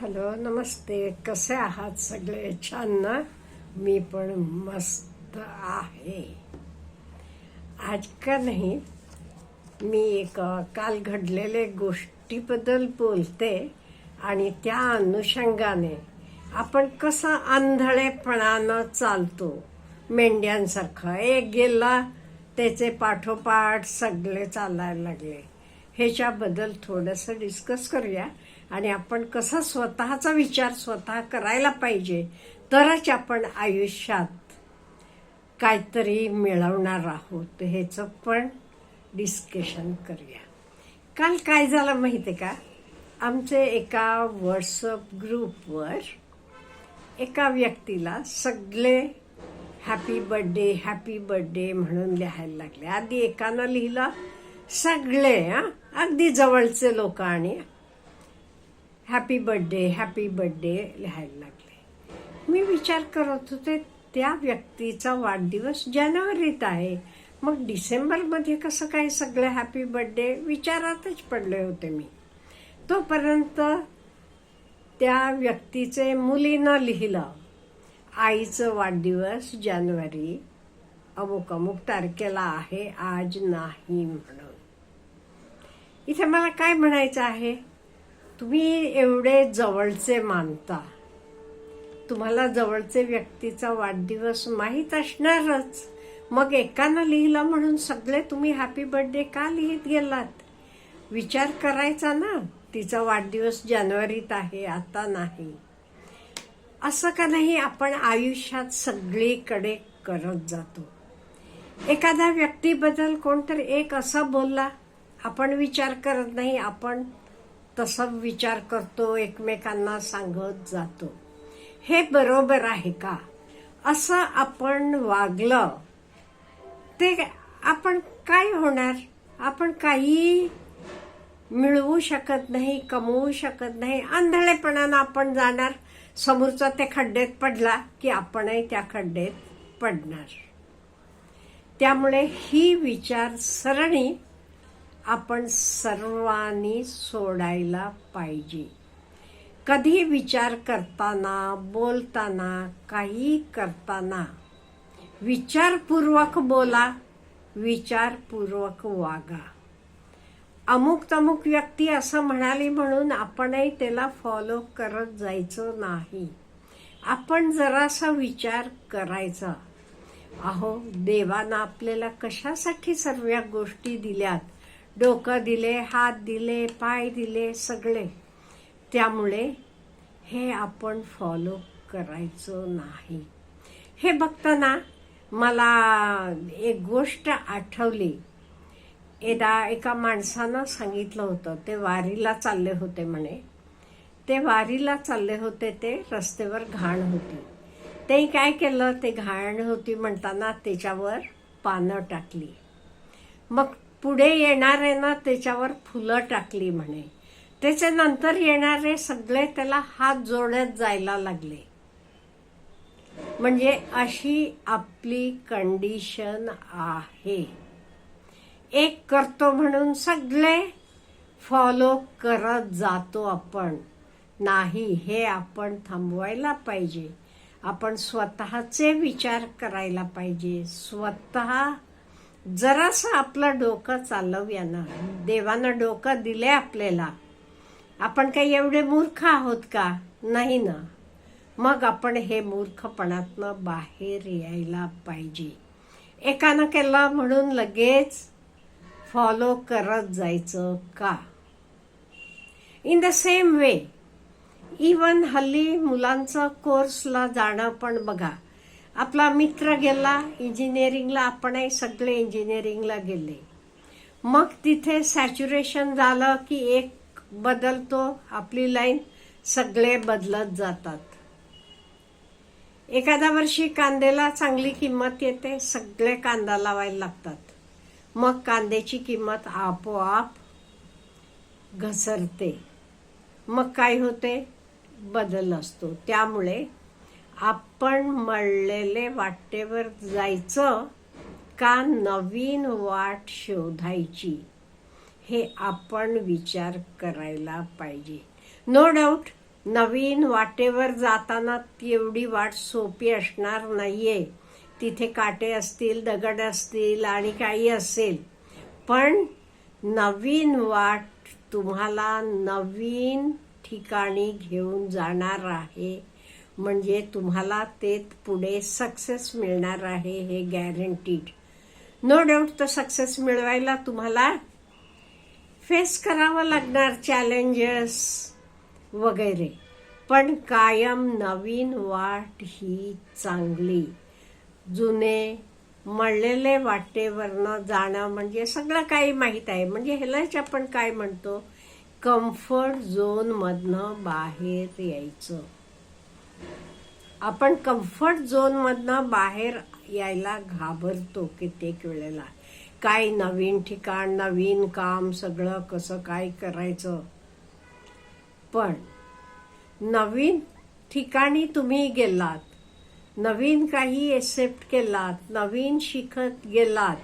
Hello नमस्ते. कसे आहात सगळे? छान ना? मी पण मस्त आहे. आज का नाही मी एक काल घडलेले गोष्टीबद्दल बोलते आणि त्या अनुषंगाने आपण कसं आंधळेपणानं चालतो. मेंढ्यांसारखं. एक गेला त्याचे पाठोपाठ सगळे चालायला लागले. ह्याच्याबद्दल थोडंसं डिस्कस करूया. आणि आपण कसा स्वतःचा विचार स्वतः करायला पाहिजे तरच आपण आयुष्यात काहीतरी मिळवणार आहोत ह्याचं पण डिस्कशन करूया. काल काय झालं माहिती आहे का? आमचे एका व्हॉट्सअप ग्रुपवर एका व्यक्तीला सगळे हॅपी बर्थडे हॅपी बर्थडे म्हणून लिहायला लागले. आधी एकानं लिहिलं सगळे हां अगदी जवळचे लोक आणि हॅपी बड्डे हॅपी बड्डे लिहायला लागले. मी विचार करत होते त्या व्यक्तीचा वाढदिवस जानेवारीत आहे. मग डिसेंबरमध्ये कसं काय सगळे हॅपी बड्डे विचारातच पडले होते मी. तोपर्यंत त्या व्यक्तीचे मुलीनं लिहिलं आईचं वाढदिवस जानेवारी अमुक अमुक तारखेला आहे आज नाही म्हणून. इथे मला काय म्हणायचं आहे? तुम्ही एवढे जवळचे मानता. तुम्हाला जवळचे व्यक्तीचा वाढदिवस माहीत असणारच. मग एकानं लिहिलं म्हणून सगळे तुम्ही हॅपी बर्थडे का लिहित गेलात? विचार करायचा ना. तिचा वाढदिवस जानेवारीत आहे आता नाही. असं का नाही आपण आयुष्यात सगळीकडे करत जातो? एखाद्या व्यक्तीबद्दल कोणतरी एक असा बोलला आपण विचार करत नाही आपण तसं विचार करतो एकमेकांना सांगत जातो. हे बरोबर आहे का? असं आपण वागलं ते आपण काय होणार? आपण काही मिळवू शकत नाही कमवू शकत नाही आंधळेपणानं आपण जाणार. समोरचा त्या खड्ड्यात पडला की आपणही त्या खड्ड्यात पडणार. त्यामुळे ही विचारसरणी आपण सर्वांनी सोडायला पाहिजे. कधी विचार करताना बोलताना काही करताना विचारपूर्वक बोला विचारपूर्वक वागा. अमुक तमुक व्यक्ती असं म्हणाली म्हणून आपणही त्याला फॉलो करत जायचं नाही. आपण जरासा विचार करायचा. अहो देवानं आपल्याला कशासाठी सर्व गोष्टी दिल्यात? डोकं दिले हात दिले पाय दिले सगळे. त्यामुळे हे आपण फॉलो करायचं नाही. हे बघताना मला एक गोष्ट आठवली. एकदा एका माणसानं सांगितलं होतं ते वारीला चालले होते म्हणे. ते वारीला चालले होते ते रस्त्यावर घाण होती. ते काय केलं ते घाण होती म्हणताना त्याच्यावर पानं टाकली. मग पुढे येणारे ना त्याच्यावर फुलं टाकली म्हणे. त्याच्यानंतर येणारे सगळे त्याला हात जोडत जायला लागले. म्हणजे अशी आपली कंडिशन आहे. एक करतो म्हणून सगळे फॉलो करत जातो आपण. नाही हे आपण थांबवायला पाहिजे. आपण स्वतःचे विचार करायला पाहिजे. स्वतः जरासं आपलं डोकं चालवूया ना. देवानं डोकं दिले आपल्याला. आपण काही एवढे मूर्ख आहोत का? नाही ना. मग आपण हे मूर्खपणातनं बाहेर यायला पाहिजे. एकानं केलं म्हणून लगेच फॉलो करत जायचं का? In the same way even हल्ली मुलांचं कोर्सला जाणं पण बघा. आपला मित्र गेला इंजिनिअरिंगला आपणही सगळे इंजिनिअरिंगला गेले. मग तिथे सॅच्युरेशन झालं की एक बदलतो आपली लाईन सगळे बदलत जातात. एखाद्या वर्षी कांद्याला चांगली किंमत येते सगळे कांदा लावायला लागतात. मग कांद्याची किंमत आपोआप घसरते. मग काय होते? बदल असतो. त्यामुळे आपण मळलेले वाटेवर जायचं का नवीन वाट शोधायची? हे आपण विचार करायला पाहिजे. नो डाऊट नवीन वाटेवर जाताना एवढी वाट सोपी असणार नाहीये. तिथे काटे असतील दगड असतील आणि काही असेल. पण नवीन वाट तुम्हाला नवीन ठिकाणी घेऊन जाणार आहे. म्हणजे तुम्हाला ते पुढे सक्सेस मिळणार आहे हे गॅरंटीड नो डाऊट तर सक्सेस मिळवायला तुम्हाला फेस करावं लागणार चॅलेंजेस वगैरे. पण कायम नवीन वाट ही चांगली. जुने मळलेले वाटेवरनं जाणं म्हणजे सगळं काही माहीत आहे. म्हणजे ह्यालाच आपण काय म्हणतो? कम्फर्ट झोनमधनं बाहेर यायचं. आपण कम्फर्ट झोन मधनं बाहेर यायला घाबरतो कित्येक वेळेला. काय नवीन ठिकाण नवीन काम सगळं कसं काय करायचं? पण नवीन ठिकाणी तुम्ही गेलात नवीन काही एक्सेप्ट केलात नवीन शिकत गेलात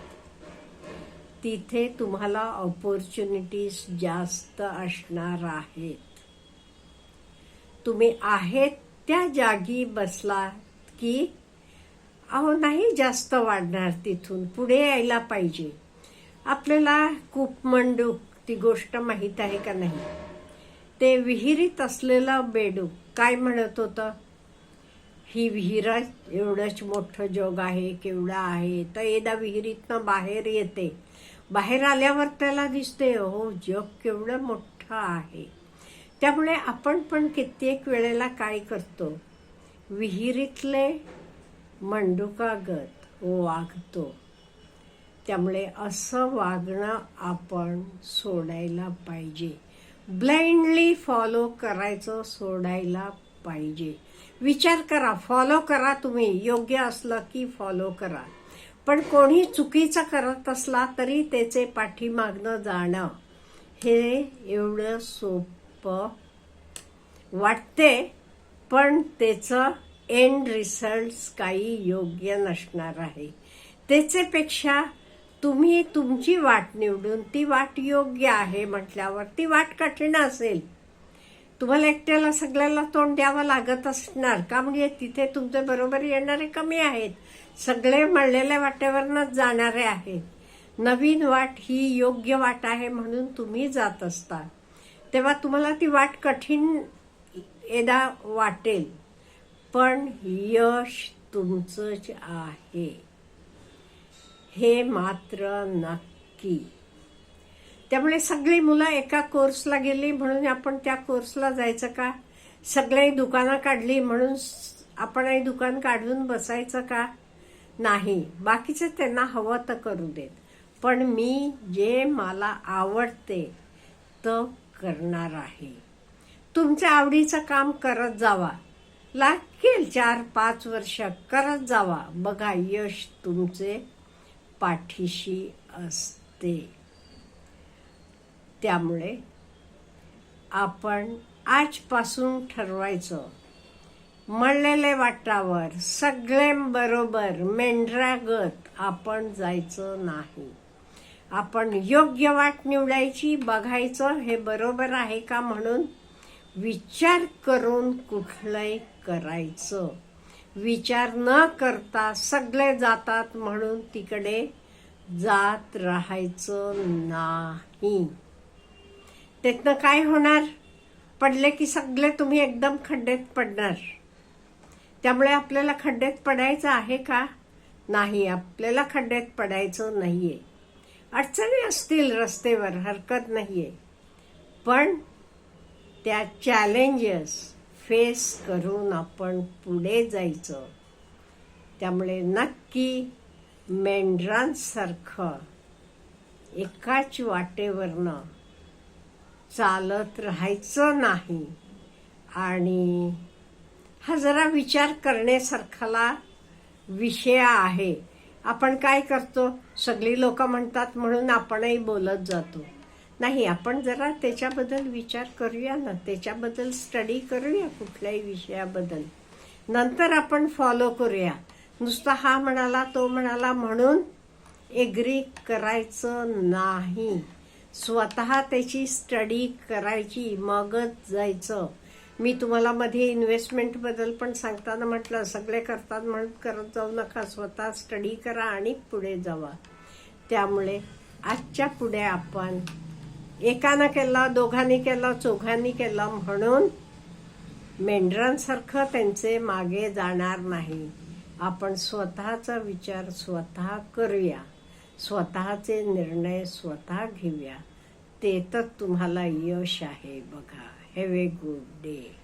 तिथे तुम्हाला ऑपॉर्च्युनिटीज जास्त असणार आहेत. तुम्ही आहेत त्या जागी बसला की अहो नाही जास्त वाढणार तिथून. पुढे यायला पाहिजे. आपल्याला कूपमंडूक ती गोष्ट माहीत आहे का नाही? ते विहिरीत असलेलं बेडूक. काय म्हणत होतं? ही विहीर एवढंच मोठं जग आहे केवढं आहे. तर एकदा विहिरीतनं बाहेर येते. बाहेर आल्यावर त्याला दिसते हो जग केवढं मोठं आहे. त्यामुळे आपण पण कित्येक वेळेला काय करतो? विहिरीतले मंडुकागत वागतो. त्यामुळे असं वागणं आपण सोडायला पाहिजे. ब्लाइंडली फॉलो करायचं सोडायला पाहिजे. विचार करा फॉलो करा तुम्ही. योग्य असलं की फॉलो करा. पण कोणी चुकीचं करत असला तरी त्याचे पाठीमागणं जाणं हे एवढं सोपं वाटते पण त्याचं एंड रिझल्ट काही योग्य नसणार आहे. त्याच्यापेक्षा तुम्ही तुमची वाट निवडून ती वाट योग्य आहे म्हटल्यावर ती वाट कठीण असेल. तुम्हाला एकट्याला सगळ्याला तोंड द्यावं लागत असणार का? म्हणजे तिथे तुमचे बरोबर येणारे कमी आहेत. सगळे मळलेल्या वाटेवरनच जाणारे आहेत. नवीन वाट ही योग्य वाट आहे म्हणून तुम्ही जात असता. तेव्हा तुम्हाला ती वाट कठीण एदा वाटेल. पण यश तुमचंच आहे. हे मात्र नक्की. त्यामुळे सगळी मुलं एका कोर्सला गेली म्हणून आपण त्या कोर्सला जायचं का? सगळे दुकानं काढली म्हणून आपणही दुकान काढून बसायचं का? नाही. बाकीचं त्यांना हवं तर करू देत. पण मी जे मला आवडते तर करणार आहे. तुमच्या आवडीचं काम करत जावा. लागेल चार पाच वर्ष करत जावा. बघा यश तुमचे पाठीशी असते. त्यामुळे आपण आजपासून ठरवायचं. मळलेले वाटावर सगळे बरोबर मेंढरागत आपण जायचं नाही. आपण योग्य वाट निवडायची बघायचं हे बरोबर आहे का म्हणून विचार करून कुठलंही करायचं. विचार न करता सगळे जातात म्हणून तिकडे जात राहायचं नाही. त्यातनं काय होणार? पडले की सगळे तुम्ही एकदम खड्ड्यात पडणार. त्यामुळे आपल्याला खड्ड्यात पडायचं आहे का? नाही आपल्याला खड्ड्यात पडायचं नाही आहे अडचणी असतील रस्तेवर हरकत नाही आहे पण त्या चॅलेंजेस फेस करून आपण पुढे जायचं. त्यामुळे नक्की मेंढरांसारखं एकाच वाटेवरनं चालत राहायचं नाही आणि हा जरा विचार करण्यासारखाला विषय आहे. आपण काय करतो? सगळी लोक म्हणतात म्हणून आपणही बोलत जातो. नाही आपण जरा त्याच्याबद्दल विचार करूया ना. त्याच्याबद्दल स्टडी करूया कुठल्याही विषयाबद्दल. नंतर आपण फॉलो करूया. नुसता हा म्हणाला तो म्हणाला म्हणून एग्री करायचं नाही. स्वतः त्याची स्टडी करायची मगच जायचं. मी तुम्हाला मध्ये इन्व्हेस्टमेंटबद्दल पण सांगताना म्हटलं सगळे करतात म्हणून करत जाऊ नका स्वतः स्टडी करा आणि पुढे जावा. त्यामुळे आजच्या पुढे आपण एकानं केला दोघांनी केला चौघांनी केला म्हणून मेंढरांसारखं त्यांचे मागे जाणार नाही. आपण स्वतःचा विचार स्वतः करूया. स्वतःचे निर्णय स्वतः घेऊया. ते तर तुम्हाला यश आहे बघा. Have a good day.